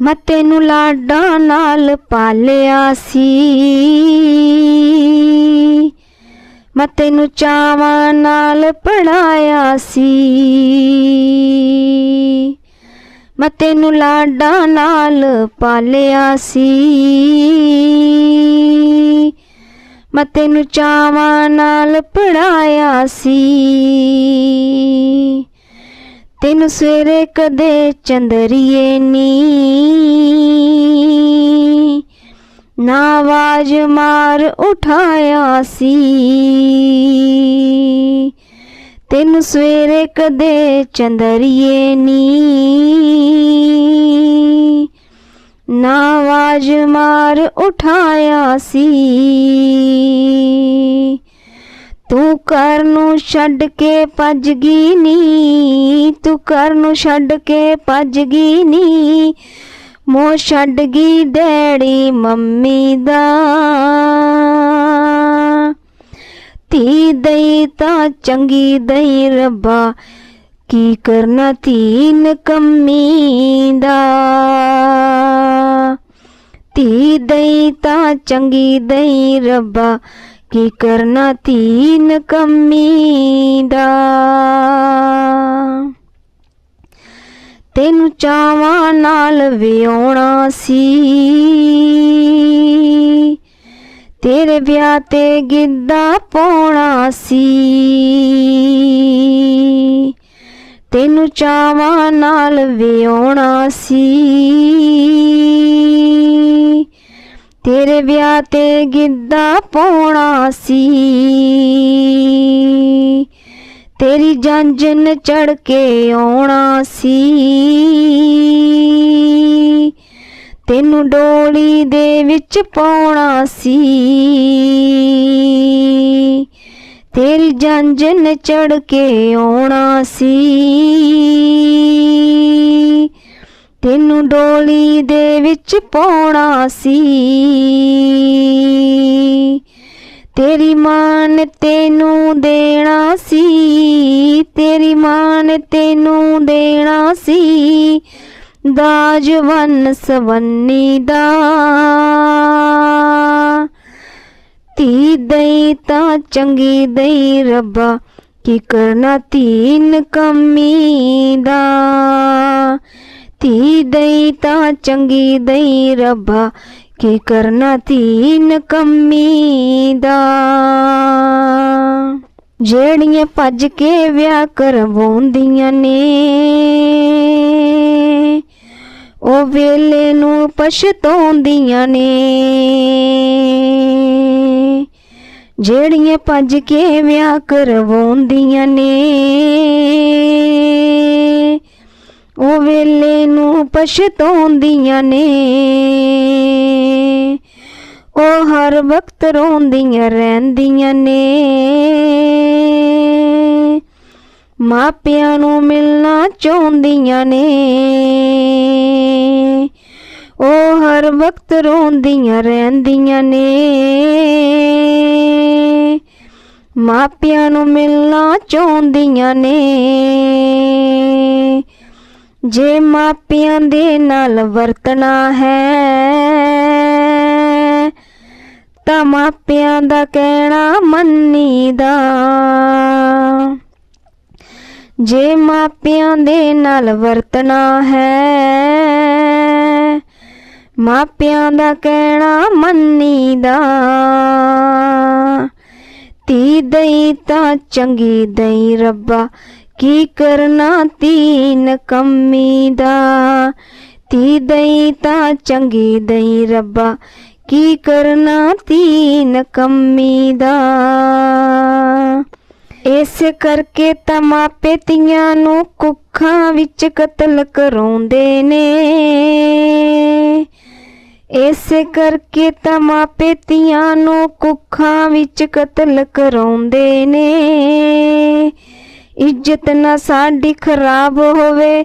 ਮੈਂ ਤੈਨੂੰ ਲਾਡਾਂ ਨਾਲ ਪਾਲਿਆ ਸੀ। ਮੈਂ ਤੈਨੂੰ ਚਾਵਾਂ ਨਾਲ ਪੜਾਇਆ ਸੀ। ਮੈਂ ਤੈਨੂੰ ਲਾਡਾਂ ਨਾਲ ਪਾਲਿਆ ਸੀ। ਮੈਂ ਤੈਨੂੰ ਚਾਵਾਂ ਨਾਲ ਪੜਾਇਆ ਸੀ। ਤੈਨੂੰ ਸਵੇਰੇ ਕਦੇ ਚੰਦਰੀਏ ਨੀ। ਨਾ ਆਵਾਜ਼ ਮਾਰ ਉਠਾਇਆ ਸੀ। ਤੈਨੂੰ ਸਵੇਰੇ ਕਦੇ ਚੰਦਰੀਏ ਨੀ। ਨਾ ਆਵਾਜ਼ ਮਾਰ ਉਠਾਇਆ ਸੀ। ਤੂੰ ਘਰ ਨੂੰ ਛੱਡ ਕੇ ਭੱਜ ਗਈ ਨੀ, ਤੂੰ ਕਰ ਨੂੰ ਛੱਡ ਕੇ ਭੱਜ ਗਈ ਨੀ। ਮੋਹ ਛੱਡ ਗਈ ਡੈਡੀ ਮੰਮੀ ਦਾ। ਧੀ ਦਈ ਤਾਂ ਚੰਗੀ ਦਈ ਰੱਬਾ, ਕੀ ਕਰਨਾ ਧੀਨ ਕੰਮੀ ਦਾ। ਧੀ ਦਈ ਤਾਂ ਚੰਗੀ ਦਈ ਰੱਬਾ ਕੀ ਕਰਨਾ ਤੀਨ ਕੰਮੀ ਦਾ ਤੈਨੂੰ ਚਾਵਾਂ ਨਾਲ ਵਿਆਉਣਾ ਸੀ। ਤੇਰੇ ਵਿਆਹ ਤੇ ਗਿੱਧਾ ਪਾਉਣਾ ਸੀ। ਤੈਨੂੰ ਚਾਵਾਂ ਨਾਲ ਵਿਆਉਣਾ ਸੀ। ਤੇਰੇ ਵਿਆਹ ਤੇ ਗਿੱਧਾ ਪਾਉਣਾ ਸੀ। ਤੇਰੀ ਜੰਜਨ ਚੜ ਕੇ ਆਉਣਾ ਸੀ। ਤੈਨੂੰ ਡੋਲੀ ਦੇ ਵਿੱਚ ਪਾਉਣਾ ਸੀ। ਤੇਰੀ ਜੰਜਨ ਚੜ ਕੇ ਆਉਣਾ ਸੀ। ਤੈਨੂੰ ਡੋਲੀ ਦੇ ਵਿੱਚ ਪਾਉਣਾ ਸੀ। ਤੇਰੀ ਮਾਂ ਨੇ ਤੈਨੂੰ ਦੇਣਾ ਸੀ। ਤੇਰੀ ਮਾਂ ਨੇ ਤੈਨੂੰ ਦੇਣਾ ਸੀ। ਦਾਜ ਵੰਨ ਸਵੰਨੀ ਦਾ। ਧੀ ਦਈ ਤਾਂ ਚੰਗੀ ਦਈ ਰੱਬਾ, ਕੀ ਕਰਨਾ ਧੀਨ ਕੰਮੀ ਦਾ। ਧੀ ਦਈ ਤਾਂ ਚੰਗੀ ਦਈ ਰੱਬਾ, ਕੀ ਕਰਨਾ ਧੀਨ ਕੰਮੀ ਦਾ? ਜਿਹੜੀਆਂ ਭੱਜ ਕੇ ਵਿਆਹ ਕਰਵਾਉਂਦੀਆਂ ਨੇ, ਉਹ ਵੇਲੇ ਨੂੰ ਪਛਤਾਉਂਦੀਆਂ ਨੇ। ਜਿਹੜੀਆਂ ਭੱਜ ਕੇ ਵਿਆਹ ਕਰਵਾਉਂਦੀਆਂ ਨੇ ਉਹ ਵੇਲੇ ਨੂੰ ਪਛਤਾਉਂਦੀਆਂ ਨੇ। ਉਹ ਹਰ ਵਕਤ ਰੋਂਦੀਆਂ ਰਹਿੰਦੀਆਂ ਨੇ। ਮਾਪਿਆਂ ਨੂੰ ਮਿਲਣਾ ਚਾਹੁੰਦੀਆਂ ਨੇ। ਉਹ ਹਰ ਵਕਤ ਰੋਂਦੀਆਂ ਰਹਿੰਦੀਆਂ ਨੇ। ਮਾਪਿਆਂ ਨੂੰ ਮਿਲਣਾ ਚਾਹੁੰਦੀਆਂ ਨੇ। ਜੇ ਮਾਪਿਆਂ ਦੇ ਨਾਲ ਵਰਤਣਾ ਹੈ, ਤਾਂ ਮਾਪਿਆਂ ਦਾ ਕਹਿਣਾ ਮੰਨੀਦਾ। ਜੇ ਮਾਪਿਆਂ ਦੇ ਨਾਲ ਵਰਤਣਾ ਹੈ, ਮਾਪਿਆਂ ਦਾ ਕਹਿਣਾ ਮੰਨੀਦਾ। ਤੀ ਦਈ ਤਾਂ ਚੰਗੀ ਦਈ ਰੱਬਾ ਕੀ ਕਰਨਾ ਤੀਨ ਕੰਮੀ ਦਾ? ਤੀ ਦਈ ਤਾਂ ਚੰਗੀ ਦਈ ਰੱਬਾ। ਕੀ ਕਰਨਾ ਤੀਨ ਕੰਮੀ ਦਾ? ਇਸ ਕਰਕੇ ਤਾਂ ਮਾਪੇ ਧੀਆਂ ਨੂੰ ਕੁੱਖਾਂ ਵਿੱਚ ਕਤਲ ਕਰਾਉਂਦੇ ਨੇ। ਇਸ ਕਰਕੇ ਤਾਂ ਮਾਪੇ ਧੀਆਂ ਨੂੰ ਕੁੱਖਾਂ ਵਿੱਚ ਕਤਲ ਕਰਾਉਂਦੇ ਨੇ। ਇੱਜ਼ਤ ਨਾ ਸਾਡੀ ਖਰਾਬ ਹੋਵੇ,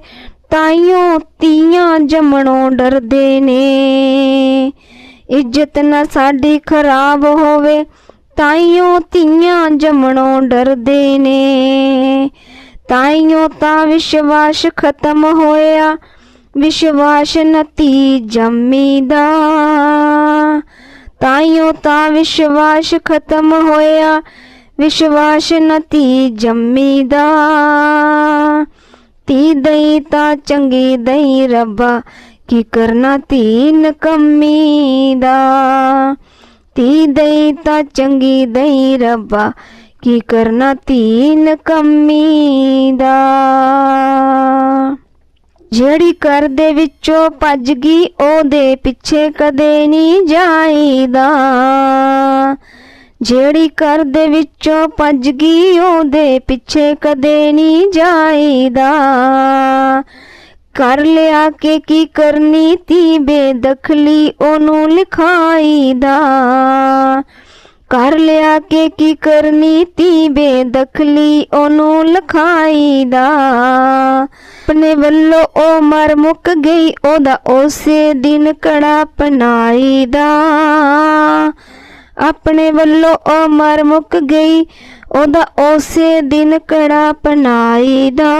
ਤਾਈਓ ਧੀਆਂ ਜੰਮਣੋਂ ਡਰਦੇ ਨੇ। ਇੱਜ਼ਤ ਨਾ ਸਾਡੀ ਖਰਾਬ ਹੋਵੇ, ਤਾਈਓ ਧੀਆਂ ਜੰਮਣੋਂ ਡਰਦੇ ਨੇ। ਤਾਈਓ ਤਾਂ ਵਿਸ਼ਵਾਸ ਖਤਮ ਹੋਇਆ, ਵਿਸ਼ਵਾਸ ਨਤੀ ਜੰਮੀਦਾ। ਤਾਈਓ ਤਾਂ ਵਿਸ਼ਵਾਸ ਖਤਮ ਹੋਇਆ ਵਿਸ਼ਵਾਸ ਨਤੀ ਜੰਮੀਦਾ ਤੀ ਦਈ ਤਾਂ ਚੰਗੀ ਦਈ ਰੱਬਾ, ਕੀ ਕਰਨਾ ਤੀ ਨਕਮੀ ਦਾ। ਤੀ ਦਈ ਤਾਂ ਚੰਗੀ ਦਈ ਰੱਬਾ, ਕੀ ਕਰਨਾ ਤੀ ਨਕਮੀ ਦਾ। ਜਿਹੜੀ ਘਰ ਦੇ ਵਿੱਚੋਂ ਭੱਜ ਗਈ, ਉਹਦੇ ਪਿੱਛੇ ਕਦੇ ਨਹੀਂ ਜਾਈਦਾ। ਜਿਹੜੀ ਘਰ ਦੇ ਵਿੱਚੋਂ ਭੱਜ ਗਈ, ਉਹਦੇ ਪਿੱਛੇ ਕਦੇ ਨਹੀਂ ਜਾਈਦਾ। ਕਰ ਲਿਆ ਕੇ ਕੀ ਕਰਨੀ ਤੀ, ਬੇਦਖਲੀ ਉਹਨੂੰ ਲਿਖਾਈਦਾ। ਕਰ ਲਿਆ ਕੇ ਕੀ ਕਰਨੀ ਤੀ, ਬੇਦਖਲੀ ਉਹਨੂੰ ਲਿਖਾਈਦਾ। ਆਪਣੇ ਵੱਲੋਂ ਉਹ ਮਰ ਮੁੱਕ ਗਈ, ਉਹਦਾ ਉਸੇ ਦਿਨ ਕੜਾ ਪਨਾਈਦਾ। ਆਪਣੇ ਵੱਲੋਂ ਉਹ ਮਰ ਮੁੱਕ ਗਈ, ਉਹਦਾ ਉਸੇ ਦਿਨ ਕੜਾ ਪਨਾਈਦਾ।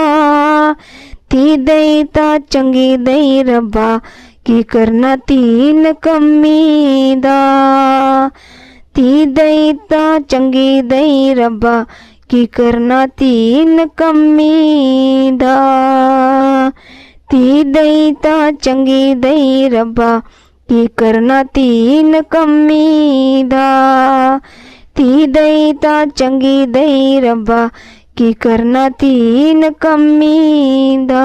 ਤੀ ਦਈ ਤਾਂ ਚੰਗੀ ਦਈ ਰੱਬਾ, ਕੀ ਕਰਨਾ ਤੀਨ ਕੰਮੀ ਦਾ ਤੀ ਦਈ ਤਾਂ ਚੰਗੀ ਦਈ ਰੱਬਾ, ਕੀ ਕਰਨਾ ਤੀਨ ਕੰਮੀ ਦਾ ਤੀ ਦਈ ਤਾਂ ਚੰਗੀ ਦਈ ਰੱਬਾ ਕੀ ਕਰਨਾ ਤੀਨ ਕੰਮੀ ਦਾ। ਤੀ ਦਈ ਤਾਂ ਚੰਗੀ ਦਈ ਰੱਬਾ, ਕੀ ਕਰਨਾ ਤੀਨ ਕੰਮੀ ਦਾ।